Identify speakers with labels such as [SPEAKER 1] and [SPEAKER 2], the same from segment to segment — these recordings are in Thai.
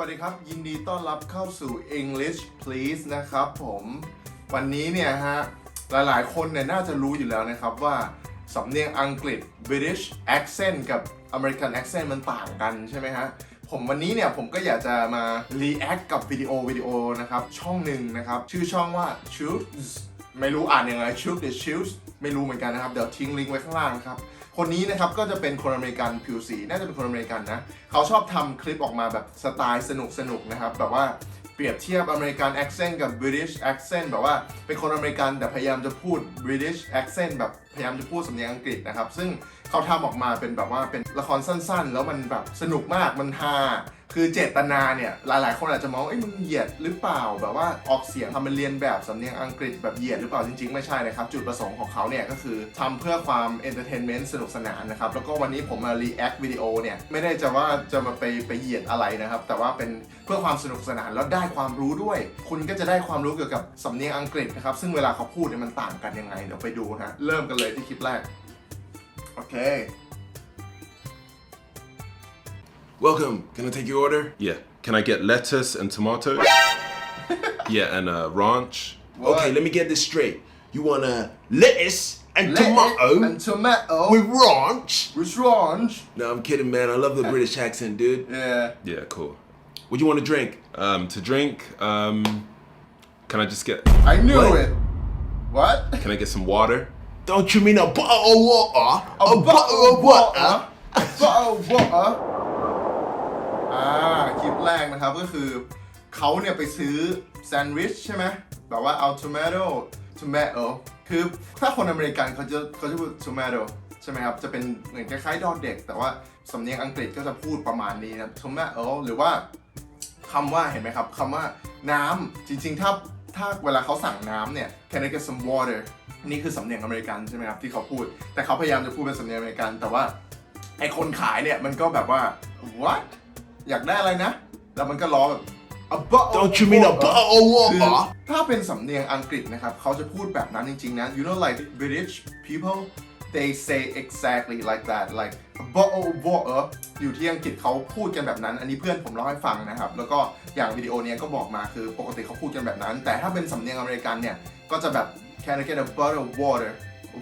[SPEAKER 1] วัสดีครับ ยินดีต้อนรับเข้าสู่ English Please นะครับผม วันนี้เนี่ยฮะ หลายๆ คนเนี่ยน่าจะรู้อยู่แล้วนะครับว่า สำเนียงอังกฤษ British accent กับ American accent มันต่างกันใช่ไหมฮะ ผมวันนี้เนี่ยผมก็อยากจะมา react กับวิดีโอวิดีโอนะครับ ช่องหนึ่งนะครับ ชื่อช่องว่า Choose ไม่รู้อ่านยังไง Choose หรือ Choose ไม่รู้เหมือนกันนะครับ เดี๋ยวทิ้งลิงก์ไว้ข้างล่างนะครับ คนนี้นะครับก็จะเป็นคนอเมริกันผิวสีน่าจะเป็นคนอเมริกันนะเขาชอบทำคลิปออกมาแบบสไตล์สนุกสนุกๆนะครับแบบว่าเปรียบเทียบอเมริกันแอคเซนต์กับบริติชแอคเซนต์แบบว่าเป็นคนอเมริกันแต่พยายามจะพูดบริติชแอคเซนต์แบบพยายามจะพูดสำเนียงอังกฤษนะครับ ซึ่งเขาทำออกมาเป็นแบบว่าเป็นละครสั้นๆ แล้วมันแบบสนุกมากมันฮา คือเจตนาเนี่ยหลาย ๆ คนอาจจะมองว่าเอ้ยมึงเหยียดหรือเปล่าแบบว่าออกเสียงทำเป็นเรียนแบบสำเนียงอังกฤษแบบเหยียดหรือเปล่าจริง ๆ ไม่ใช่นะครับจุดประสงค์ของเขาเนี่ยก็คือทำเพื่อความเอนเตอร์เทนเมนต์สนุกสนานนะครับแล้วก็วันนี้ผมมารีแอควิดีโอเนี่ยไม่ได้จะว่าจะมาไปไปเหยียดอะไรนะครับแต่ว่าเป็นเพื่อความสนุกสนานแล้วได้ความรู้ด้วย คุณก็จะได้ความรู้เกี่ยวกับสำเนียงอังกฤษนะครับซึ่งเวลาเขาพูดเนี่ยมันต่างกันยังไงเดี๋ยวไปดูฮะเริ่มกันเลยที่คลิปแรกโอเค
[SPEAKER 2] Welcome. Can I take your order? Yeah. Can I get lettuce and tomatoes? yeah, and a ranch.
[SPEAKER 1] What?
[SPEAKER 3] Okay, let me get this straight. You want a lettuce and
[SPEAKER 1] Lettuce
[SPEAKER 3] tomato
[SPEAKER 1] and tomato
[SPEAKER 3] with ranch?
[SPEAKER 1] with ranch
[SPEAKER 3] No, I'm kidding, man. I love the British accent, dude.
[SPEAKER 1] yeah
[SPEAKER 2] Yeah, cool.
[SPEAKER 3] What do you want to drink?
[SPEAKER 2] Um, to drink, um, can I just get?
[SPEAKER 1] I knew
[SPEAKER 3] What?
[SPEAKER 1] it what
[SPEAKER 2] Can I get some water?
[SPEAKER 3] Don't you mean a bottle of water?
[SPEAKER 1] A bottle of water A bottle of water อ่า คลิปแรกนะครับก็คือเขาเนี่ยไปซื้อแซนด์วิชใช่ไหมแบบว่าเอา tomato tomato คือถ้าคนอเมริกันเขาจะเขาจะพูด tomato ใช่ไหมครับ จะเป็นเหมือนคล้ายๆ ดอเด็ก แต่ว่าสำเนียงอังกฤษก็จะพูดประมาณนี้นะ tomato หรือว่าคำว่าเห็นไหมครับคำว่าน้ำจริงๆ ถ้าถ้าเวลาเขาสั่งน้ำเนี่ย can I get some water นี่คือสำเนียงอเมริกันใช่ไหมครับที่เขาพูด แต่เขาพยายามจะพูดเป็นสำเนียงอเมริกัน แต่ว่าไอคนขายเนี่ยมันก็แบบว่า what อยากได้อะไรนะ แล้วมันก็ล้อแบบ a bottle
[SPEAKER 3] Don't you mean a
[SPEAKER 1] of
[SPEAKER 3] bottle of
[SPEAKER 1] คือ
[SPEAKER 3] water?
[SPEAKER 1] ถ้าเป็นสำเนียงอังกฤษนะครับ เขาจะพูดแบบนั้นจริงๆนะ you know like British people they say exactly like that like a bottle of water อยู่ที่อังกฤษเขาพูดกันแบบนั้น อันนี้เพื่อนผมเล่าให้ฟังนะครับ แล้วก็อย่างวิดีโอเนี้ยก็บอกมาคือปกติเขาพูดกันแบบนั้น แต่ถ้าเป็นสำเนียงอเมริกันเนี่ย ก็จะแบบ can I get a bottle of water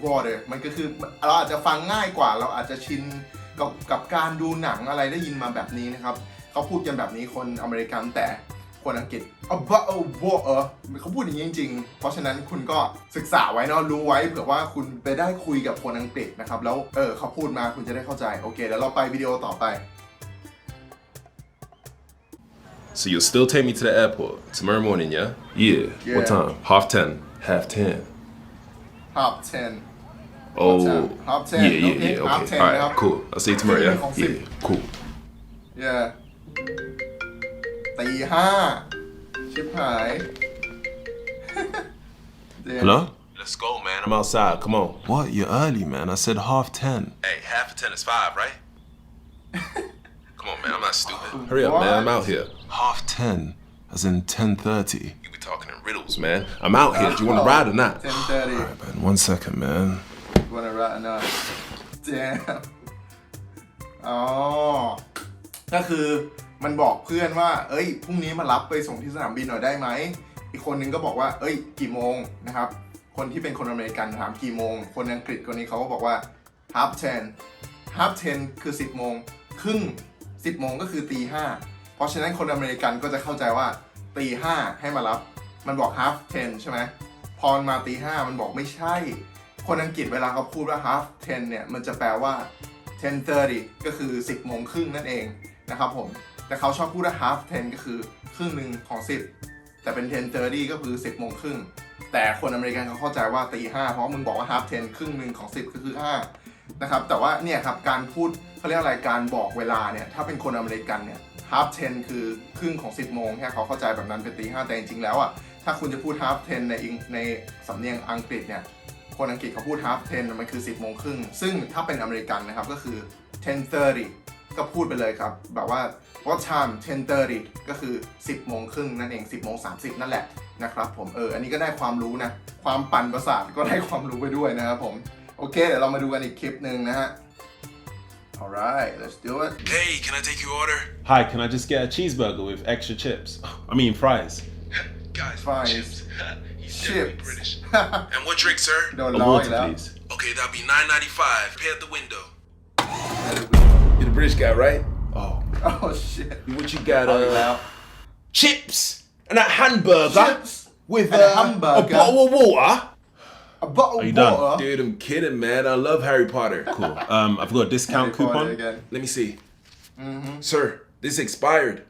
[SPEAKER 1] water มันก็คือเราอาจจะฟังง่ายกว่า เราอาจจะชินกับกับการดูหนังอะไรได้ยินมาแบบนี้นะครับ เขาพูดกันแบบนี้คนอเมริกันแต่คนอังกฤษ a bottle of water เขาพูดอย่างนี้จริงๆ เพราะฉะนั้นคุณก็ศึกษาไว้เนอะรู้ไว้เผื่อว่าคุณไปได้คุยกับคนอังกฤษนะครับ แล้วเออเขาพูดมาคุณจะได้เข้าใจโอเคเดี๋ยวเราไปวิดีโอต่อไป
[SPEAKER 2] So you'll still take me to the airport tomorrow morning, yeah? Yeah.
[SPEAKER 1] Yeah.
[SPEAKER 2] What time? Half ten.
[SPEAKER 3] Half ten.
[SPEAKER 1] half ten
[SPEAKER 2] Oh.
[SPEAKER 1] time? Half 10,
[SPEAKER 2] Yeah, yeah,
[SPEAKER 1] okay,
[SPEAKER 2] yeah.
[SPEAKER 1] half
[SPEAKER 2] Okay.
[SPEAKER 1] 10
[SPEAKER 2] All right.
[SPEAKER 1] now.
[SPEAKER 2] Cool. I'll see you tomorrow. Yeah.
[SPEAKER 1] ของ
[SPEAKER 2] Yeah.
[SPEAKER 1] 10
[SPEAKER 2] Cool.
[SPEAKER 1] yeah ตีห้าชิบหาย Damn.
[SPEAKER 2] Hello?
[SPEAKER 3] Let's go, man. I'm outside. Come on.
[SPEAKER 2] What? You're early, man. I said half ten.
[SPEAKER 3] Hey, half of ten is five, right?
[SPEAKER 2] Come on, man. I'm not stupid. Hurry up, man. I'm
[SPEAKER 1] What?
[SPEAKER 2] out here.
[SPEAKER 4] half 10, as in 10.30.
[SPEAKER 2] You be talking in riddles, man. I'm out here. Do you want to ride or not?
[SPEAKER 1] 10:30
[SPEAKER 4] Man, one second, man.
[SPEAKER 1] wanna ride now damn อ๋อ ก็คือ มันบอกเพื่อนว่า เอ้ยพรุ่งนี้มารับไปส่งที่สนามบินหน่อยได้ไหมอีกคนนึงก็บอกว่า เอ้ย กี่โมงนะครับ คนที่เป็นคนอเมริกันถามกี่โมง คนอังกฤษคนนี้เขาก็บอกว่า half ten half ten คือ 10 โมง ครึ่ง 10 โมงก็คือตีห้าเพราะฉะนั้นคนอเมริกันก็จะเข้าใจว่าตีห้าให้มารับ มันบอก half ten ใช่ไหมพอมาตีห้ามันบอกไม่ใช่ คนอังกฤษเวลาเขาพูดว่า half ten เนี่ย มันจะแปลว่า10:30ก็คือ 10โมงครึ่งนั่นเองนะครับผม แต่เขาชอบพูดว่า half ten ก็คือครึ่งหนึ่งของ 10 แต่เป็น10:30ก็คือ 10โมงครึ่ง แต่คนอเมริกันเขาเข้าใจว่าตีห้าเพราะมึงบอกว่า half ten ครึ่งหนึ่งของ 10 ก็คือ5นะครับ แต่ว่าเนี่ยครับ การพูดเขาเรียกอะไรการบอกเวลาเนี่ย ถ้าเป็นคนอเมริกันเนี่ย half ten คือครึ่งของ 10โมงแค่เขาเข้าใจแบบนั้นเป็นตีห้าแต่จริงๆแล้วอะ ถ้าคุณจะพูด half ten ในอิงในสำเนียงอังกฤษเนี่ย คนอังกฤษเขาพูด half ten มันคือ 10โมงครึ่ง ซึ่งถ้าเป็นอเมริกันนะครับก็คือ 10:30 ก็พูดไปเลยครับ แบบว่า what time 10:30 ก็คือ 10โมงครึ่งนั่นเอง 10โมง30 นั่นแหละนะครับผมเอออันนี้ก็ได้ความรู้นะ ความปั่นประสาทก็ได้ความรู้ไปด้วยนะครับผม โอเค เดี๋ยวเรามาดูกันอีกคลิปหนึ่งนะฮะ alright let's do it
[SPEAKER 2] Hey, can I take your order?
[SPEAKER 5] Hi, can I just get a cheeseburger with extra chips? I mean fries.
[SPEAKER 2] Guys,
[SPEAKER 1] Fries.
[SPEAKER 2] chips. He's definitely
[SPEAKER 1] chips
[SPEAKER 2] British. and what drink, sir?
[SPEAKER 1] โดน
[SPEAKER 5] A
[SPEAKER 1] ล้ออี
[SPEAKER 5] water,
[SPEAKER 1] กแล้ว
[SPEAKER 5] please.
[SPEAKER 2] Okay, that'll be nine ninety five. Pay at the window.
[SPEAKER 3] British guy, right?
[SPEAKER 2] Oh.
[SPEAKER 1] Oh shit.
[SPEAKER 3] What you got? Uh, chips and a hamburger
[SPEAKER 1] Chips
[SPEAKER 3] with
[SPEAKER 1] and a
[SPEAKER 3] uh,
[SPEAKER 1] hamburger.
[SPEAKER 3] a bottle of water.
[SPEAKER 1] A bottle
[SPEAKER 5] Are you
[SPEAKER 1] of
[SPEAKER 5] done?
[SPEAKER 1] water.
[SPEAKER 3] Dude, I'm kidding, man. I love Harry Potter.
[SPEAKER 5] Cool. Um, I've got a discount
[SPEAKER 1] Harry
[SPEAKER 5] coupon.
[SPEAKER 1] again.
[SPEAKER 3] Let me see, Mm-hmm. sir. This expired.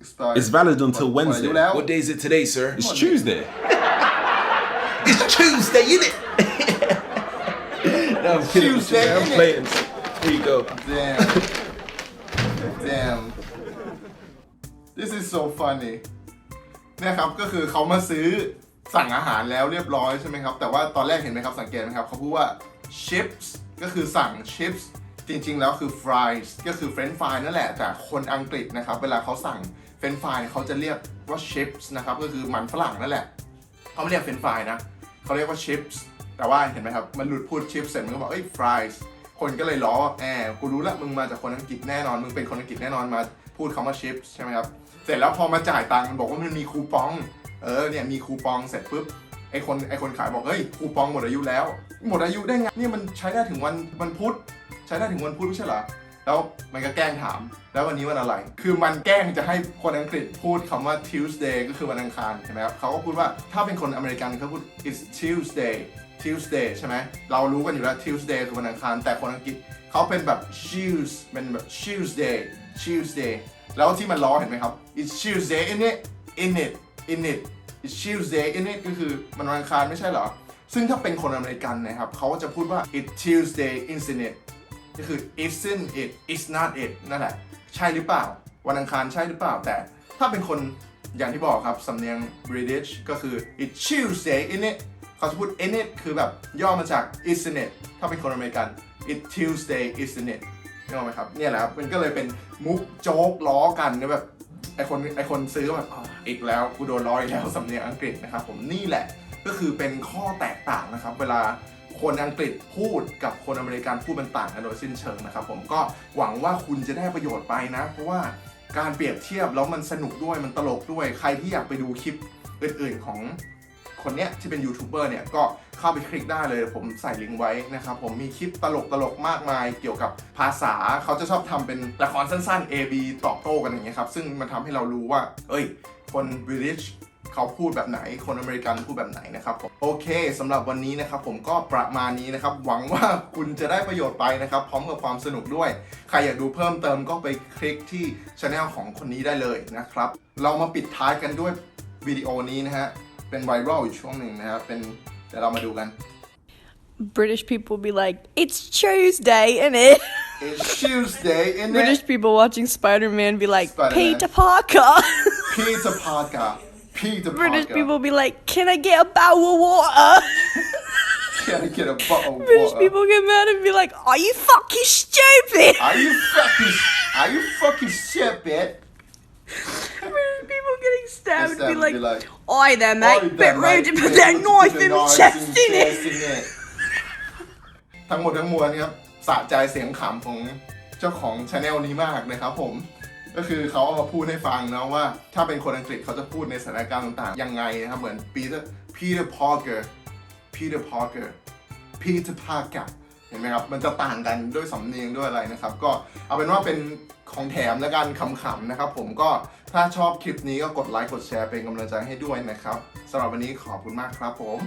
[SPEAKER 1] Expired.
[SPEAKER 5] It's valid until
[SPEAKER 1] What-
[SPEAKER 5] Wednesday.
[SPEAKER 3] What day is it today, sir?
[SPEAKER 5] It's Tuesday.
[SPEAKER 3] It's Tuesday, innit? no, I'm kidding
[SPEAKER 1] Tuesday.
[SPEAKER 3] I'm playing. Here you go.
[SPEAKER 1] damn damn this is so funny เนี่ยครับก็คือเขามาซื้อสั่งอาหารแล้วเรียบร้อยใช่ไหมครับ แต่ว่าตอนแรกเห็นไหมครับสังเกตไหมครับเขาพูดว่า chips ก็คือสั่ง chips จริงๆ แล้วคือ fries ก็คือ french fry นั่นแหละ แต่คนอังกฤษนะครับ เวลาเขาสั่ง french fry เนี่ยเขาจะเรียกว่า chips นะครับ ก็คือมันฝรั่งนั่นแหละ เขาไม่เรียก french fry นะ เขาเรียกว่า chips แต่ว่าเห็นไหมครับ มันหลุดพูด chips เสร็จมันก็บอกเอ้ย fries คนก็เลยล้อแอบกูรู้ละมึงมาจากคนอังกฤษแน่นอน มึงเป็นคนอังกฤษแน่นอนมาพูดคำว่า chips ใช่ไหมครับ เสร็จแล้วพอมาจ่ายตังค์มันบอกว่ามันมีคูปอง เออเนี่ยมีคูปองเสร็จปุ๊บไอคนไอคนขายบอกเฮ้ยคูปองหมดอายุแล้ว หมดอายุได้ไงนี่มันใช้ได้ถึงวันวันพุธใช้ได้ถึงวันพุธไม่ใช่เหรอแล้วมันก็แกล้งถาม แล้ววันนี้วันอะไร คือมันแกล้งจะให้คนอังกฤษพูดคำว่า Tuesday ก็คือวันอังคารใช่ไหมครับเขาก็พูดว่าถ้าเป็นคนอเมริกันเขาพูด it's Tuesday Tuesday ใช่ไหมเรารู้กันอยู่แล้ว Tuesday คือวันอังคาร แต่คนอังกฤษเขาเป็นแบบ Tues เป็นแบบ Tuesday Tuesday แล้วที่มันล้อเห็นไหมครับ it's Tuesday in it in it in it it's Tuesday in it ก็คือมันวันอังคารไม่ใช่เหรอ ซึ่งถ้าเป็นคนอเมริกันนะครับเขาจะพูดว่า it's Tuesday isn't it ก็คือ isn't it is not it นั่นแหละ ใช่หรือเปล่า วันอังคารใช่หรือเปล่า แต่ถ้าเป็นคนอย่างที่บอกครับ สำเนียง British ก็คือ it's Tuesday in it เขาจะพูด in it คือแบบย่อมาจาก isn't it ถ้าเป็นคนอเมริกัน it Tuesday isn't it นึกออกไหมครับเนี่ยแหละครับมันก็เลยเป็นมุกโจ๊กล้อกันนะแบบไอคนไอคนซื้อแบบอีกแล้วกูโดนล้ออีกแล้วสำเนียงอังกฤษนะครับผมนี่แหละก็คือเป็นข้อแตกต่างนะครับ เวลาคนอังกฤษพูดกับคนอเมริกันพูดมันต่างกันโดยสิ้นเชิงนะครับผมก็หวังว่าคุณจะได้ประโยชน์ไปนะ เพราะว่าการเปรียบเทียบแล้วมันสนุกด้วยมันตลกด้วย ใครที่อยากไปดูคลิปอื่นๆของ คนเนี้ยที่เป็นยูทูบเบอร์เนี่ยก็เข้าไปคลิกได้เลย ผมใส่ลิงก์ไว้นะครับผมมีคลิปตลกๆมากมายเกี่ยวกับภาษาเขาจะชอบทำเป็นละครสั้นๆ A B ตอบโต้กันอย่างเงี้ยครับซึ่งมันทำให้เรารู้ว่า เอ้ย คนบริ t ชเขาพูดแบบไหน คนอเมริกันพูดแบบไหนนะครับผมโอเคสำหรับวันนี้นะครับผมก็ประมาณนี้นะครับ หวังว่าคุณจะได้ประโยชน์ไปนะครับ พร้อมกับความสนุกด้วย ใครอยากดูเพิ่มเติมก็ไปคลิกที่ช anel ของคนนี้ได้เลยนะครับ เรามาปิดท้ายกันด้วยวิดีโอนี้นะฮะ เป็นไวรัลอยู่ช่วงหนึ่งนะครับเป็นเดี๋ยวเรามาดูกัน
[SPEAKER 6] British people be like, it's Tuesday, innit?
[SPEAKER 1] It's Tuesday in
[SPEAKER 6] British
[SPEAKER 1] it
[SPEAKER 6] people watching Spider Man be like,
[SPEAKER 1] Spider-Man.
[SPEAKER 6] Peter Parker.
[SPEAKER 1] Peter Parker Peter
[SPEAKER 6] British
[SPEAKER 1] Parker
[SPEAKER 6] people be like, can I get a barrel of water?
[SPEAKER 1] Can I get a bottle of
[SPEAKER 6] British
[SPEAKER 1] water?
[SPEAKER 6] people get mad and be like, are you fucking stupid?
[SPEAKER 1] Are you fucking Are you fucking stupid
[SPEAKER 6] British people getting stabbed and be
[SPEAKER 1] Stabbed
[SPEAKER 6] like,
[SPEAKER 1] and be like,
[SPEAKER 6] oi there, mate.
[SPEAKER 1] Oi
[SPEAKER 6] Bit
[SPEAKER 1] there,
[SPEAKER 6] rude to
[SPEAKER 1] mate.
[SPEAKER 6] put
[SPEAKER 1] Bit
[SPEAKER 6] that
[SPEAKER 1] rude to
[SPEAKER 6] knife
[SPEAKER 1] put
[SPEAKER 6] in
[SPEAKER 1] the
[SPEAKER 6] my
[SPEAKER 1] knife
[SPEAKER 6] chest,
[SPEAKER 1] in
[SPEAKER 6] innit?
[SPEAKER 1] chest, innit? ทั้งหมดทั้งมวลครับสะใจเสียงขำของเจ้าของช anel นี้มากนะครับผม ก็คือเขาเอามาพูดให้ฟังนะว่า ถ้าเป็นคนอังกฤษเขาจะพูดในสถานการณ์ต่างๆ ยังไงนะครับเหมือน Peter Peter Parker Peter Parker Peter Parker เห็นไหมครับ มันจะต่างกันด้วยสำเนียงด้วยอะไรนะครับ ก็เอาเป็นว่าเป็นของแถมและกันขำๆนะครับผมก็ถ้าชอบคลิปนี้ก็กดไลค์กดแชร์เป็นกำลังใจให้ด้วยนะครับสำหรับวันนี้ขอบคุณมากครับผม